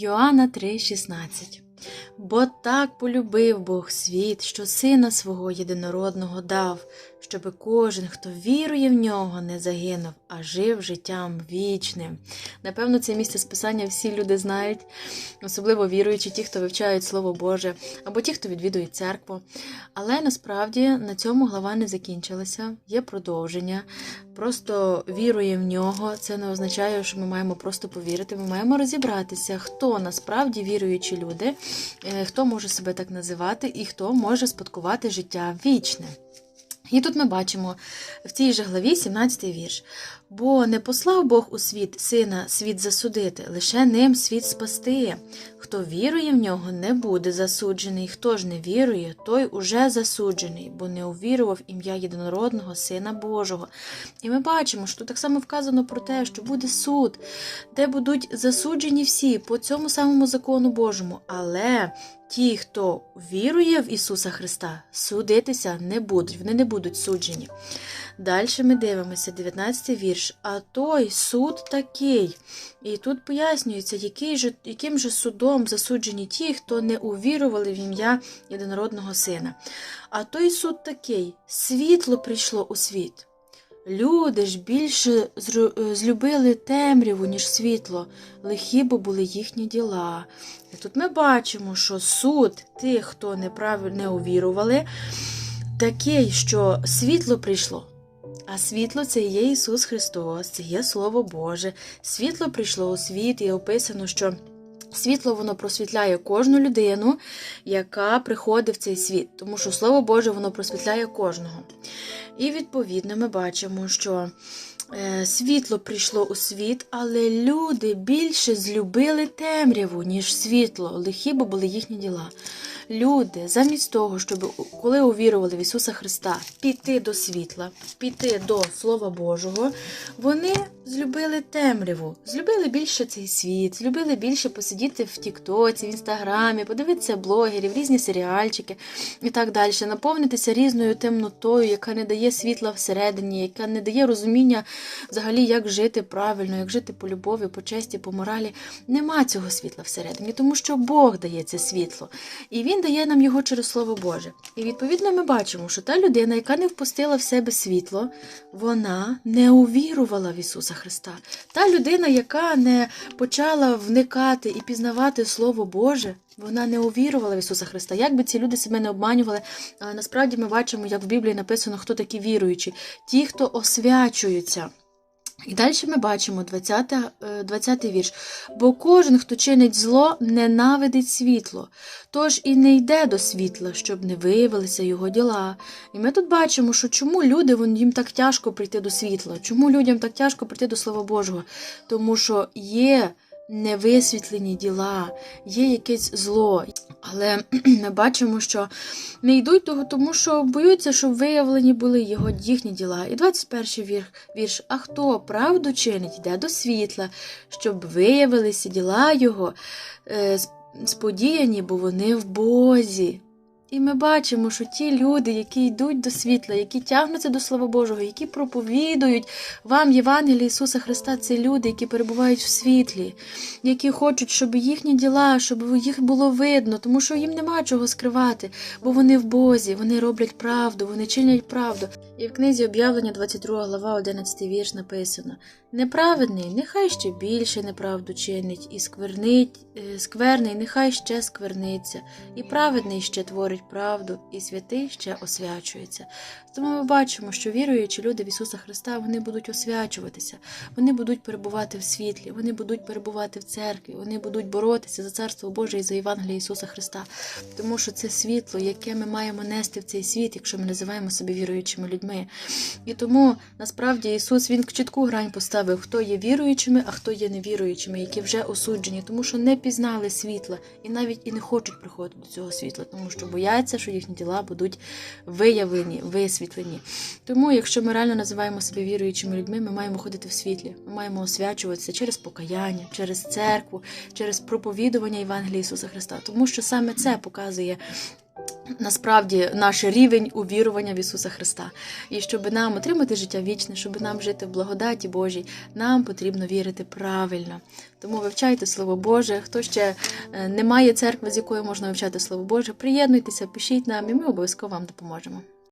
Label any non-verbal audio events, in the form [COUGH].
Йоанна 3,16 Бо так полюбив Бог світ, що Сина свого єдинородного дав, щоби кожен, хто вірує в нього, не загинув, а жив життям вічним. Напевно, це місце списання всі люди знають, особливо віруючі, ті, хто вивчають Слово Боже, або ті, хто відвідує церкву. Але насправді на цьому глава не закінчилася, є продовження. Просто вірує в нього. Це не означає, що ми маємо просто повірити. Ми маємо розібратися, хто насправді віруючі люди, е, хто може себе так називати і хто може спадкувати життя вічне. І тут ми бачимо в цій же главі 17-й вірш. Бо не послав Бог у світ сина світ засудити, лише ним світ спасти. Хто вірує в нього, не буде засуджений. Хто ж не вірує, той уже засуджений, бо не увірував ім'я єдинородного Сина Божого. І ми бачимо, що так само вказано про те, що буде суд, де будуть засуджені всі по цьому самому закону Божому. Але ті, хто вірує в Ісуса Христа, судитися не будуть, вони не будуть суджені. Далі ми дивимося, 19 вірш. А той суд такий. І тут пояснюється, який же, яким же судом засуджені ті, хто не увірували в ім'я єдинородного сина. А той суд такий: світло прийшло у світ. Люди ж більше е, злюбили темряву, ніж світло, лихі бо були їхні діла. І тут ми бачимо, що суд тих, хто неправильно не увірували, такий, що світло прийшло. А світло це є Ісус Христос, це є Слово Боже. Світло прийшло у світ і описано, що світло воно просвітляє кожну людину, яка приходить в цей світ, тому що Слово Боже воно просвітляє кожного. І відповідно ми бачимо, що е, світло прийшло у світ, але люди більше злюбили темряву, ніж світло, лихі бо були їхні діла. Люди, замість того, щоб коли увірували в Ісуса Христа, піти до світла, піти до Слова Божого, вони злюбили темряву, злюбили більше цей світ, злюбили більше посидіти в Тіктоці, в Інстаграмі, подивитися блогерів, різні серіальчики і так далі, наповнитися різною темнотою, яка не дає світла всередині, яка не дає розуміння взагалі, як жити правильно, як жити по любові, по честі, по моралі. Нема цього світла всередині, тому що Бог дає це світло. І Він дає нам його через Слово Боже. І відповідно ми бачимо, що та людина, яка не впустила в себе світло, вона не увірувала в Ісуса Христа. Та людина, яка не почала вникати і пізнавати Слово Боже, вона не увірувала в Ісуса Христа. Як би ці люди себе не обманювали, насправді ми бачимо, як в Біблії написано, хто такі віруючі, ті, хто освячуються. І далі ми бачимо 20, е, 20 вірш. Бо кожен, хто чинить зло, ненавидить світло, тож і не йде до світла, щоб не виявилися його діла. І ми тут бачимо, що чому люди вон, їм так тяжко прийти до світла, чому людям так тяжко прийти до Слова Божого? Тому що є невисвітлені діла, є якесь зло. Але [CLEARS THROAT] ми бачимо, що не йдуть того, тому що боються, щоб виявлені були його їхні діла. І 21 вірш, вірш. А хто правду чинить, йде до світла, щоб виявилися діла його е, сподіяні, бо вони в Бозі. І ми бачимо, що ті люди, які йдуть до світла, які тягнуться до Слова Божого, які проповідують вам Євангеліє Ісуса Христа, це люди, які перебувають в світлі, які хочуть, щоб їхні діла, щоб їх було видно, тому що їм нема чого скривати, бо вони в Бозі, вони роблять правду, вони чинять правду. І в книзі об'явлення 22 глава, 11 вірш написано: Неправедний, нехай ще більше неправду чинить, і сквернить, е, скверний, нехай ще скверниться, і праведний ще творить правду, і святий ще освячується. Тому ми бачимо, що віруючі люди в Ісуса Христа вони будуть освячуватися, вони будуть перебувати в світлі, вони будуть перебувати в церкві, вони будуть боротися за Царство Боже і за Євангеліє Ісуса Христа. Тому що це світло, яке ми маємо нести в цей світ, якщо ми називаємо себе віруючими людьми. І тому насправді Ісус Він чітку грань поставив, хто є віруючими, а хто є невіруючими, які вже осуджені, тому що не пізнали світла і навіть і не хочуть приходити до цього світла, тому що бояться, що їхні діла будуть виявлені, висвітлені. Тому, якщо ми реально називаємо себе віруючими людьми, ми маємо ходити в світлі, ми маємо освячуватися через покаяння, через церкву, через проповідування Євангелія Ісуса Христа, тому що саме це показує. Насправді наш рівень увірування в Ісуса Христа. І щоб нам отримати життя вічне, щоб нам жити в благодаті Божій, нам потрібно вірити правильно. Тому вивчайте Слово Боже. Хто ще е, не має церкви, з якою можна вивчати Слово Боже, приєднуйтеся, пишіть нам, і ми обов'язково вам допоможемо.